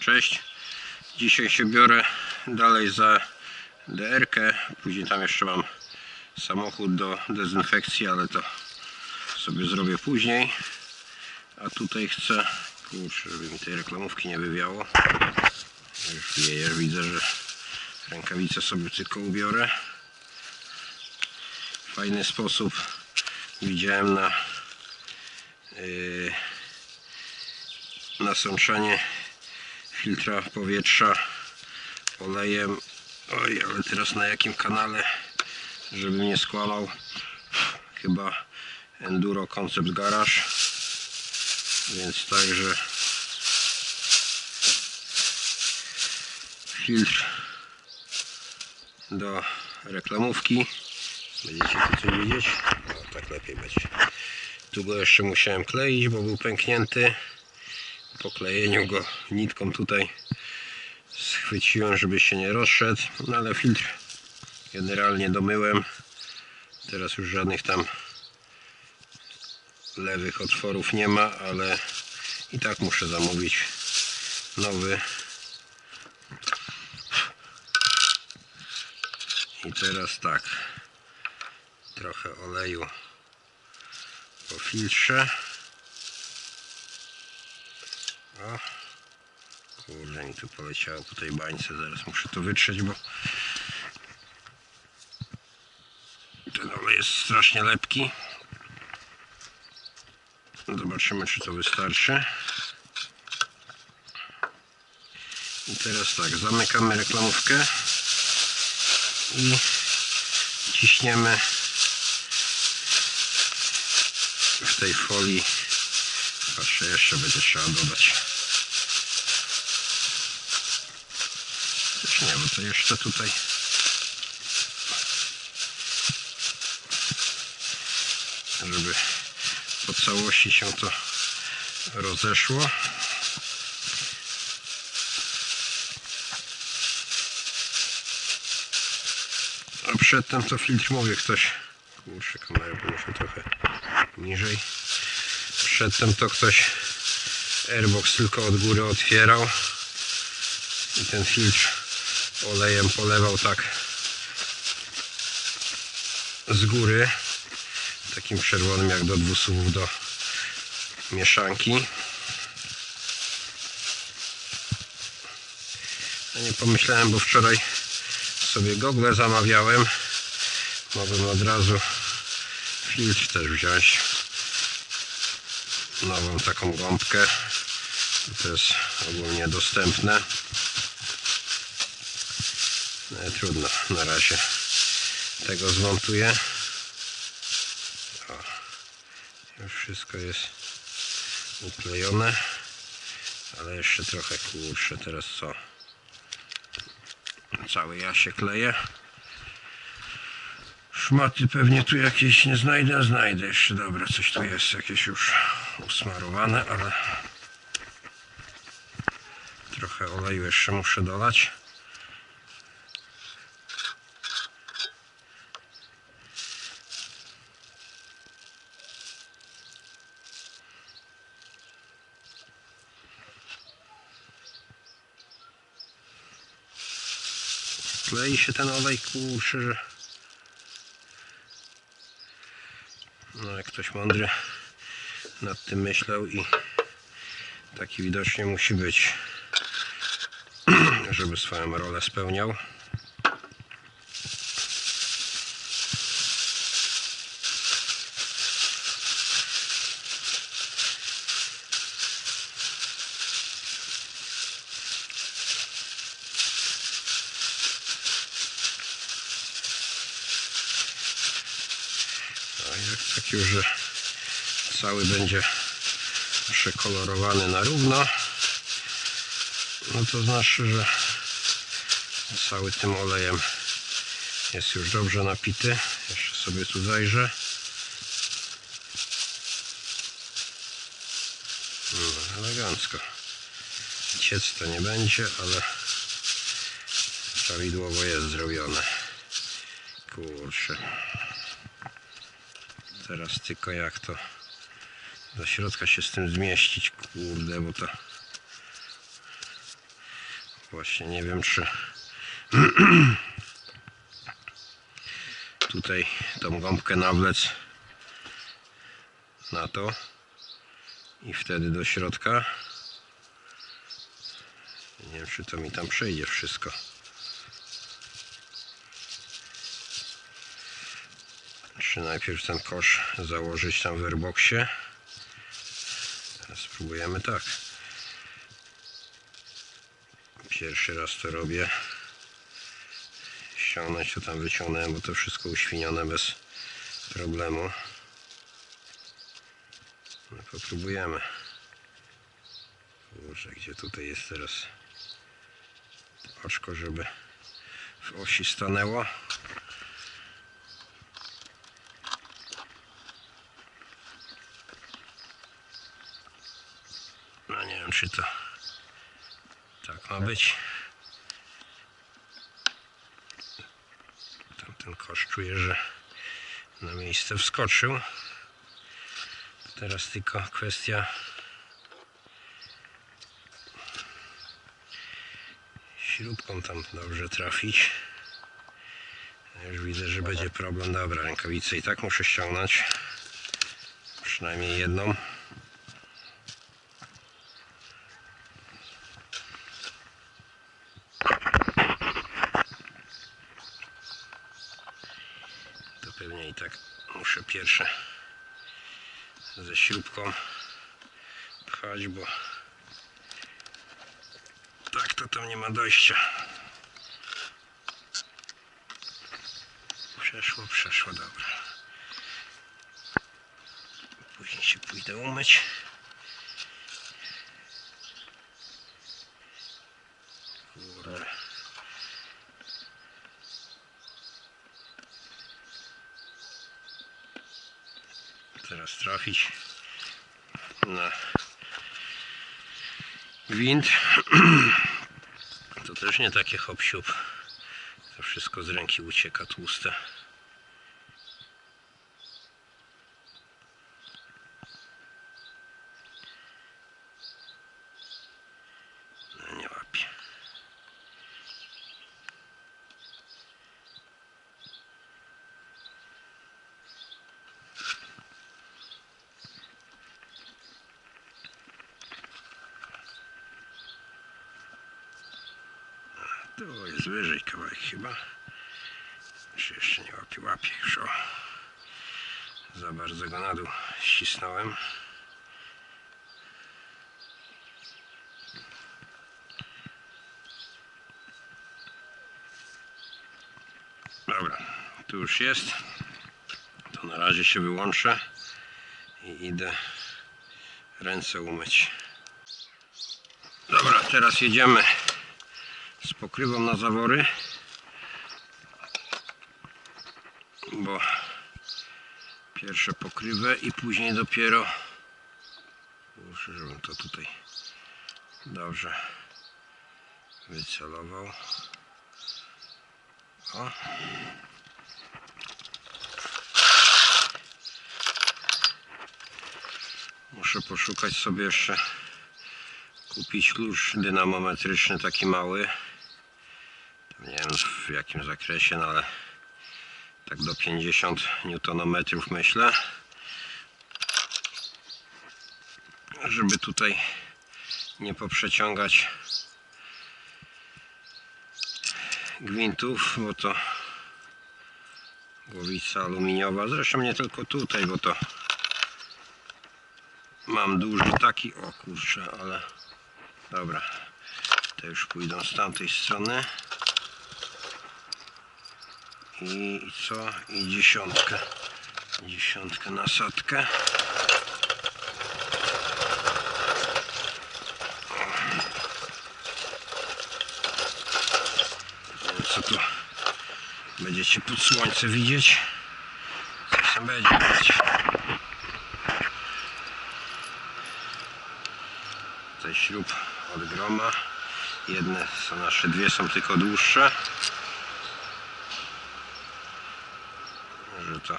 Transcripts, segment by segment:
Cześć. Dzisiaj się biorę dalej za DR-kę. Później tam jeszcze mam samochód do dezynfekcji, ale to sobie zrobię później. A tutaj chcę, kurczę, żeby mi tej reklamówki nie wywiało. Już wieje, widzę, że rękawice sobie tylko ubiorę. Fajny sposób widziałem na yy, nasączanie filtra powietrza olejem. Oj, ale teraz na jakim kanale, żebym nie skłamał. Chyba Enduro Concept Garage. Więc także filtr do reklamówki. Będziecie tu coś widzieć? O, tak lepiej będzie. Tu go jeszcze musiałem kleić, bo był pęknięty. Po klejeniu go nitką tutaj schwyciłem, żeby się nie rozszedł. No ale filtr generalnie domyłem. Teraz już żadnych tam lewych otworów nie ma, ale i tak muszę zamówić nowy. I teraz tak. Trochę oleju po filtrze. Kurde, mi tu poleciało po tej bańce. Zaraz muszę to wytrzeć, bo ten olej jest strasznie lepki. Zobaczymy, czy to wystarczy. I teraz tak, zamykamy reklamówkę i ciśniemy w tej folii. Patrzę, jeszcze będzie trzeba dodać. Bo to jeszcze tutaj. Żeby po całości się to rozeszło. A przedtem to filtr mówię ktoś. Kurczę, kamerę podnieśmy trochę niżej. Przedtem to ktoś airbox tylko od góry otwierał i ten filtr olejem polewał tak z góry takim czerwonym jak do dwusuwów do mieszanki. Ja nie pomyślałem, bo wczoraj sobie gogle zamawiałem. Mogłem od razu filtr też wziąć. Nową taką gąbkę. To jest ogólnie dostępne ale trudno na razie tego zmontuję. O, już wszystko jest uklejone ale jeszcze trochę kurczę teraz co cały ja się kleję. Szmaty pewnie tu jakieś nie znajdę znajdę jeszcze. Dobra coś tu jest jakieś już usmarowane ale trochę oleju jeszcze muszę dolać klei się ten olej kurczę no jak ktoś mądry nad tym myślał i taki widocznie musi być żeby swoją rolę spełniał Tak już, że cały będzie przekolorowany na równo, no to znaczy, że cały tym olejem jest już dobrze napity. Jeszcze sobie tu zajrzę. No, elegancko. Ciec to nie będzie, ale prawidłowo jest zrobione. Kurczę. Teraz tylko jak to do środka się z tym zmieścić, kurde, bo to Właśnie nie wiem czy tutaj tą gąbkę nawlec na to i wtedy do środka. Nie wiem czy to mi tam przejdzie wszystko. Czy najpierw ten kosz założyć tam w airboxie? Spróbujemy tak. Pierwszy raz to robię. Ściągnąć to tam wyciągnąłem, bo to wszystko uświnione bez problemu. No popróbujemy. Kurczę, gdzie tutaj jest teraz oczko, żeby w osi stanęło. Czy to tak ma być. Tamten kosz czuję, że na miejsce wskoczył. Teraz tylko kwestia śrubką tam dobrze trafić. Już widzę, że będzie problem. Dobra, rękawice i tak muszę ściągnąć. Przynajmniej jedną. To pewnie i tak muszę pierwsze ze śrubką pchać, bo tak to tam nie ma dojścia. Przeszło, przeszło, dobra. Później się pójdę umyć. Kurde. Teraz trafić na gwint. To też nie takie hop siup. To wszystko z ręki ucieka tłuste. No nie łapie. Tu jest wyżej kawałek chyba. Czy jeszcze nie łapie? Łapie już o. Za bardzo go na dół ścisnąłem. Dobra, tu już jest. To na razie się wyłączę i idę ręce umyć. Dobra, teraz jedziemy z pokrywą na zawory bo pierwsze pokrywę i później dopiero muszę żebym to tutaj dobrze wycelował. O. Muszę poszukać sobie jeszcze kupić klucz dynamometryczny taki mały. Nie wiem w jakim zakresie, no ale tak do 50 Nm myślę. Żeby tutaj nie poprzeciągać gwintów, bo to głowica aluminiowa, zresztą nie tylko tutaj, bo to mam duży taki, o kurczę, ale dobra, te już pójdą z tamtej strony i co? I dziesiątkę. Dziesiątkę. Nie wiem, Co tu będziecie pod słońce widzieć? Coś tam będzie. Tutaj śrub od groma. Jedne są nasze, dwie są tylko dłuższe. że to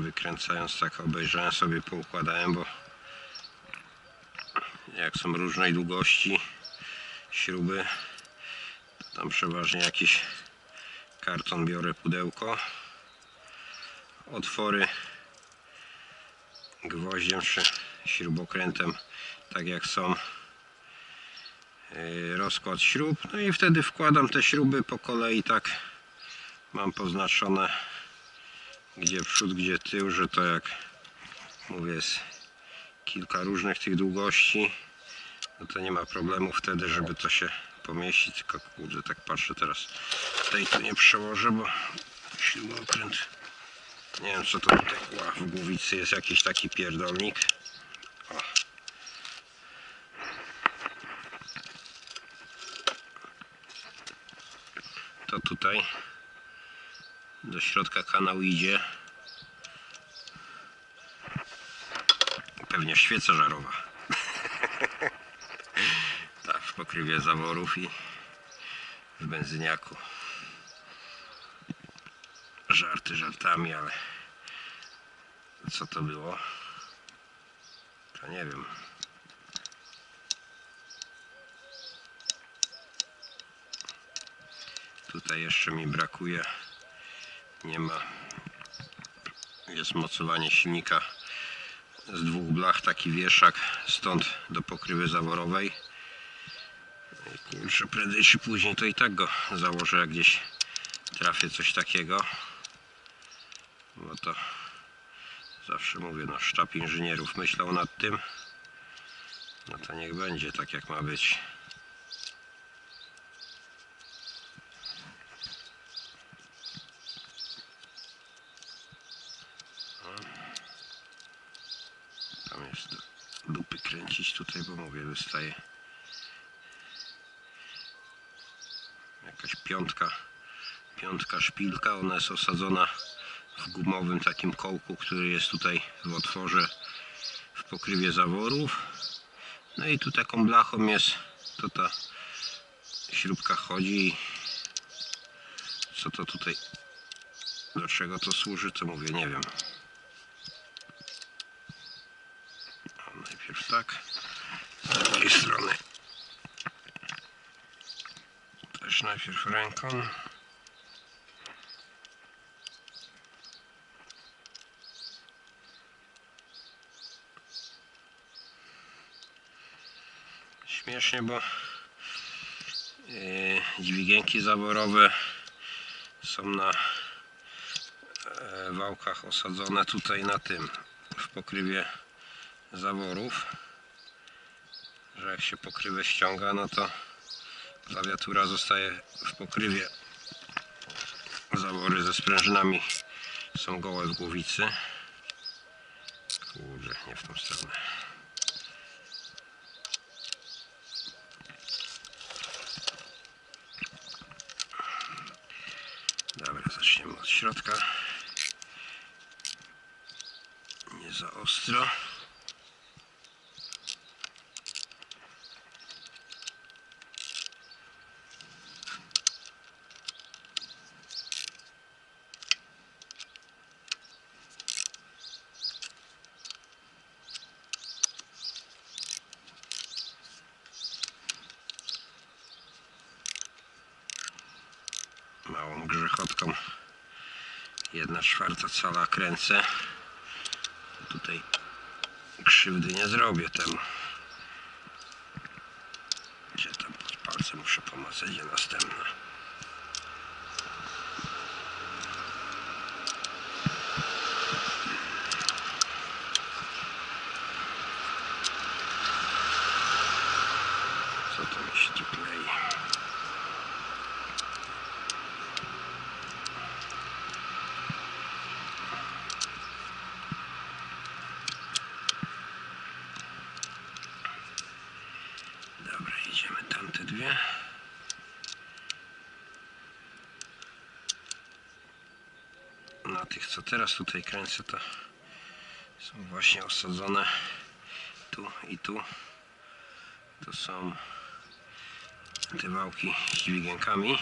wykręcając tak obejrzałem sobie poukładałem, bo jak są różnej długości śruby, tam przeważnie jakiś karton biorę pudełko. Otwory gwoździem czy śrubokrętem, tak jak są. Yy, Rozkład śrub, no i wtedy wkładam te śruby po kolei tak mam poznaczone gdzie przód, gdzie tył, że to jak mówię jest kilka różnych tych długości no to nie ma problemu wtedy, żeby to się pomieścić, tylko kurde, tak patrzę teraz. Tej tu nie przełożę, bo śrubokręt nie wiem co to tutaj w głowicy jest jakiś taki pierdolnik. O. to tutaj do środka kanał idzie. Pewnie świeca żarowa. Tak w pokrywie zaworów i w benzyniaku. Żarty żartami ale co to było? To nie wiem. Tutaj jeszcze mi brakuje nie ma. Jest mocowanie silnika z dwóch blach taki wieszak stąd do pokrywy zaworowej. Kurczę prędzej czy później to i tak go założę jak gdzieś trafię coś takiego. Bo to zawsze mówię no sztab inżynierów myślał nad tym. No to niech będzie tak jak ma być Tam jest do dupy kręcić tutaj, bo jakaś piątka, piątka szpilka. Ona jest osadzona w gumowym takim kołku, który jest tutaj w otworze w pokrywie zaworów. No i tu taką blachą jest, to ta śrubka chodzi. Co to tutaj, do czego to służy, to mówię, nie wiem. Najpierw tak, z drugiej strony też najpierw ręką. Śmiesznie, bo yy, dźwigienki zaworowe są na e, wałkach osadzone tutaj na tym w pokrywie zaworów że jak się pokrywę ściąga no to klawiatura zostaje w pokrywie. Zawory ze sprężynami są gołe w głowicy. Kurde nie w tą stronę. Dobra zaczniemy od środka. Nie za ostro jedna czwarta cala kręcę. Tutaj krzywdy nie zrobię temu. Gdzie tam pod palcem muszę pomacać? Gdzie następna co to mi się tu klei Dobra, idziemy tamte dwie. Na tych, co teraz tutaj kręcę, to są właśnie osadzone tu i tu. To są te wałki z dźwigienkami.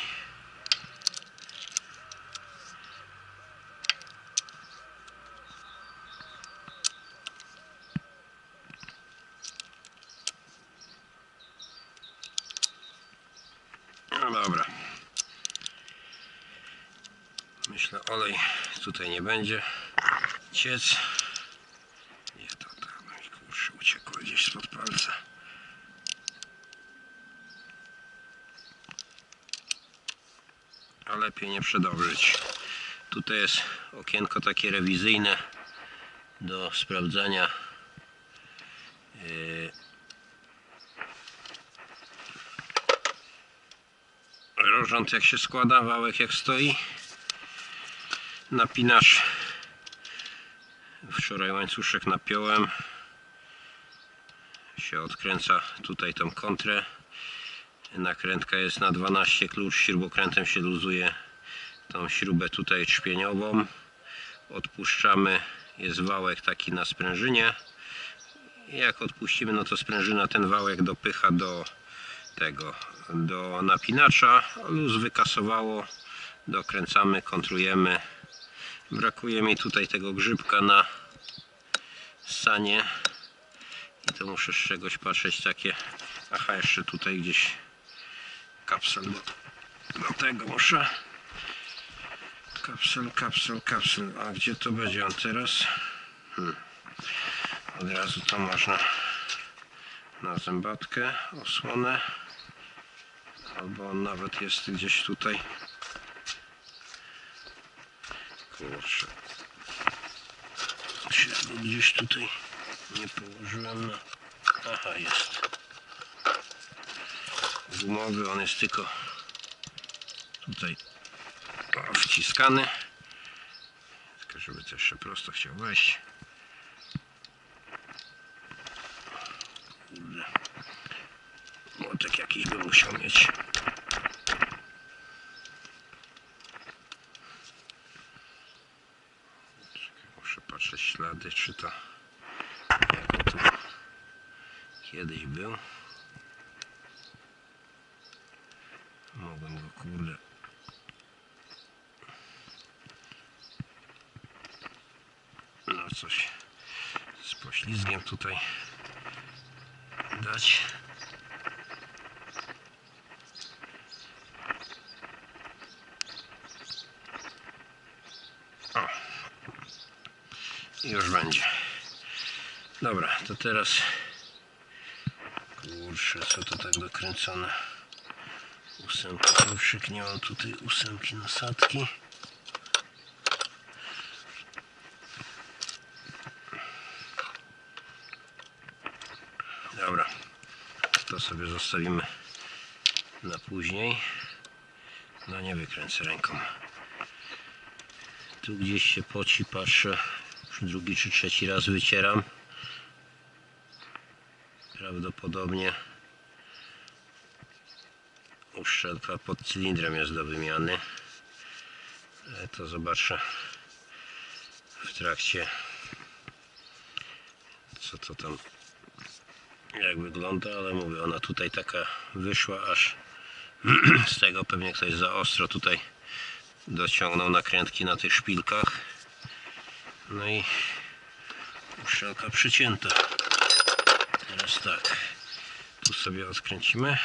No dobra. Myślę olej tutaj nie będzie ciec. Nie to tam mi kurczę uciekło gdzieś spod palca. A lepiej nie przedobrzyć. Tutaj jest okienko takie rewizyjne do sprawdzania yy, Rożąt jak się składa, wałek jak stoi. Napinasz. Wczoraj łańcuszek napiąłem. Się odkręca tutaj tą kontrę. Nakrętka jest na 12 klucz. Śrubokrętem się luzuje tą śrubę tutaj trzpieniową. Odpuszczamy. Jest wałek taki na sprężynie. Jak odpuścimy, no to sprężyna ten wałek dopycha do tego do napinacza luz wykasowało dokręcamy, kontrujemy brakuje mi tutaj tego grzybka na sanie. I to muszę z czegoś patrzeć takie aha jeszcze tutaj gdzieś kapsel. Do, do tego muszę. Kapsel, kapsel, kapsel. A gdzie to będzie? On teraz? Hmm. od razu to można na zębatkę osłonę. Albo on nawet jest gdzieś tutaj się go gdzieś tutaj. Nie położyłem. Na aha jest. Gumowy on jest tylko tutaj wciskany. Tylko żeby to jeszcze prosto chciał wejść. Kurde. Młotek jakiś by musiał mieć Muszę patrzeć ślady, czy to jak tu kiedyś był. Mogłem go kurde no coś z poślizgiem tutaj dać. O. Już będzie. Dobra, to teraz kurczę, co to tak dokręcone ósemka kluczyk, nie mam tutaj ósemki nasadki dobra to sobie zostawimy na później no nie wykręcę ręką tu gdzieś się poci, patrzę. Już drugi czy trzeci raz wycieram. Prawdopodobnie uszczelka pod cylindrem jest do wymiany. Ale to zobaczę w trakcie co to tam jak wygląda, ale mówię, ona tutaj taka wyszła aż z tego pewnie ktoś za ostro tutaj dociągnął nakrętki na tych szpilkach. No i uszczelka przycięta. Teraz tak tu sobie odkręcimy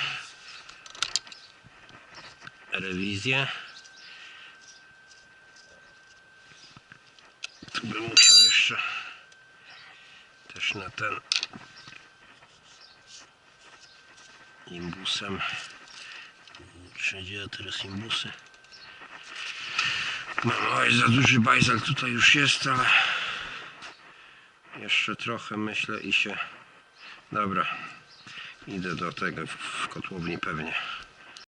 rewizję. Tu bym musiał jeszcze też na ten imbusem. Czy gdzie teraz imbusy? No, oj, za duży bajzel tutaj już jest, ale jeszcze trochę myślę i się... Dobra, idę do tego w kotłowni pewnie.